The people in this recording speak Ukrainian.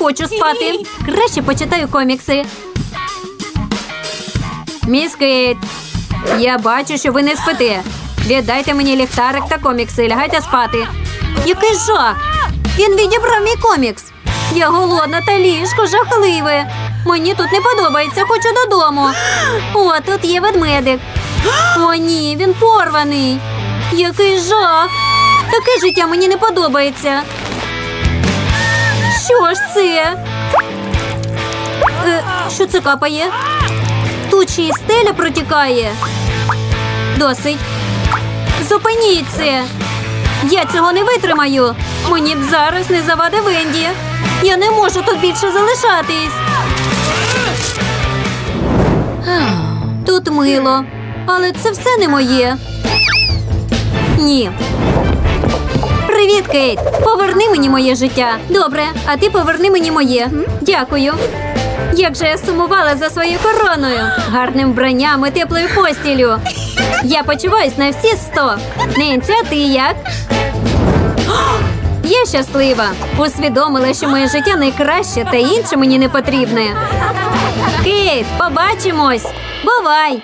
хочу спати. Краще почитаю комікси. Міс Кейт, я бачу, що ви не спите. Віддайте мені ліхтарик та комікси, лягайте спати. Який жах! Він відібрав мій комікс. Я голодна та ліжко жахливе. Мені тут не подобається, хочу додому. О, тут є ведмедик. О, ні, він порваний. Який жах! Таке життя мені не подобається. Що ж це? Е, що це капає? Тут ще стеля протікає. Досить. Зупиніть це. Я цього не витримаю. Мені б зараз не завадив Венді. Я не можу тут більше залишатись. Тут мило, але це все не моє. Ні. Кейт. Поверни мені моє життя. Добре, а ти поверни мені моє. Дякую. Як же я сумувала за своєю короною, гарним вбранням і теплою постілю. Я почуваюсь на всі сто. Ненця, ти як? Я щаслива. Усвідомила, що моє життя найкраще та інше мені не потрібне. Кейт, побачимось. Бувай!